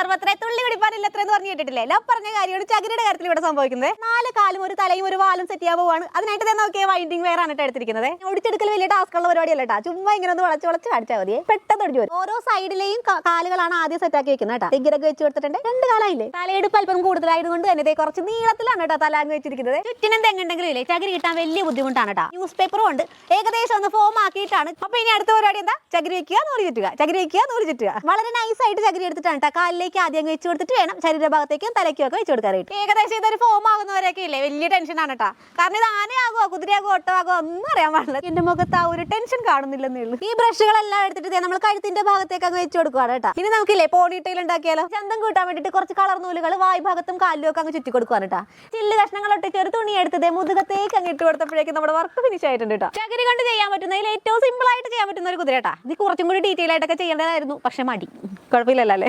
സർവത്ര തുള്ളി കുടിപ്പാനില്ല എന്ന് പറഞ്ഞു കേട്ടിട്ടില്ലേ? ലോ പറഞ്ഞ കാര്യമാണ് ചകിരിയുടെ കാര്യത്തിൽ ഇവിടെ സംഭവിക്കുന്നത്. നാല് കാലും ഒരു തലയും ഒരു വാലും സെറ്റ് ചെയ്യാൻ പോവാണ്. അതിനായിട്ട് തന്നെ നോക്കിയ വൈൻഡിങ് വേറെ ആണ് എടുത്തിരിക്കുന്നത്. ഒടിച്ചെടുക്കൽ വലിയ ടാസ്ക് ഉള്ള പരിപാടിയല്ല കേട്ടോ ചുമ്മാ ഇങ്ങനെ ഒന്ന് വളച്ച് വളച്ച് കാണിച്ചാൽ മതി. പെട്ടെന്ന് ഒടിച്ചു വരും. ഓരോ സൈഡിലെയും കാലുകളാണ് ആദ്യം സെറ്റ് ആക്കി വെക്കുന്നത് കേട്ടോ. ഇങ്ങനെ വെച്ച് കൊടുത്തിട്ടുണ്ട്. രണ്ട് കാലായില്ലേ? തലയെടുപ്പ് അല്പം കൂടുതലായതുകൊണ്ട് തന്നെ കുറച്ച് നീളത്തിലാണ് കേട്ടോ തല അങ്ങ് വെച്ചിരിക്കുന്നത്. ചുറ്റിനും തെങ്ങുണ്ടെങ്കിലും ഇല്ലേ? ചകിരി കിട്ടാൻ വലിയ ബുദ്ധിമുട്ടാണ് കേട്ടോ. ന്യൂസ് പേപ്പറും ഉണ്ട്. ഏകദേശം ഒന്ന് ഫോം ആക്കിയിട്ടാണ്. അപ്പൊ ഇനി അടുത്ത പരിപാടി എന്താ? ചകിരി വെക്കുക നൂറി ചുറ്റുക. ചകിരി വെക്കുക നൂറി ചുറ്റുക. വളരെ നൈസ് ആയിട്ട് ചകിരി എടുത്തിട്ടാണ് കേട്ടോ. കാലിലേക്ക് ആദ്യം അങ്ങ് വെച്ച് കൊടുത്തിട്ട് വേണം ശരീരഭാഗത്തേക്കും തലയ്ക്കും ഒക്കെ വെച്ച് കൊടുക്കാനായിട്ട് ഏകദേശം ഇതൊരു ഫോം ആകുന്നവരൊക്കെ ഇല്ലേ? വലിയ ടെൻഷനാണ് കേട്ടോ കാരണം ഇത് ആനയാകോ കുതിരയാകോ ഒട്ടമാകോ ഒന്നും അറിയാൻ പാടില്ല. എന്റെ മുഖത്ത് ആ ഒരു ടെൻഷൻ കാണുന്നില്ലെന്നേ ഉള്ളൂ. ഈ ബ്രഷുകളെല്ലാം എടുത്തിട്ട് നമ്മൾ കഴുത്തിന്റെ ഭാഗത്തേക്ക് അങ്ങ് വെച്ച് കൊടുക്കുവാണ് കേട്ടോ ഇനി നമുക്കില്ലേ പോണിട്ടയിൽ ഉണ്ടാക്കിയാലോ? ചന്തം കൂട്ടാൻ വേണ്ടിയിട്ട് കുറച്ച് കളർ നൂലുകൾ വായ് ഭാഗത്തും കാലിലും ഒക്കെ അങ്ങ് ചുറ്റി കൊടുക്കുവാണ് കേട്ടോ ചില്ല് കഷ്ണങ്ങൾ ഒട്ടി ഒരു തുണി എടുത്തത് മുതുകത്തേക്ക് അങ്ങ് ഇട്ട് കൊടുത്തപ്പോഴേക്കും നമ്മുടെ വർക്ക് ഫിനിഷ് ആയിട്ടുണ്ട് കേട്ടോ ചകിരി കൊണ്ട് ചെയ്യാൻ പറ്റുന്നതിൽ ഏറ്റവും സിമ്പിൾ ആയിട്ട് ചെയ്യാൻ പറ്റുന്ന ഒരു കുതിര കേട്ടാ ഇത് കുറച്ചും കൂടി ഡീറ്റെയിൽ ആയിട്ടൊക്കെ ചെയ്യേണ്ടതായിരുന്നു പക്ഷെ മടി. കുഴപ്പമില്ലല്ലോ അല്ലേ?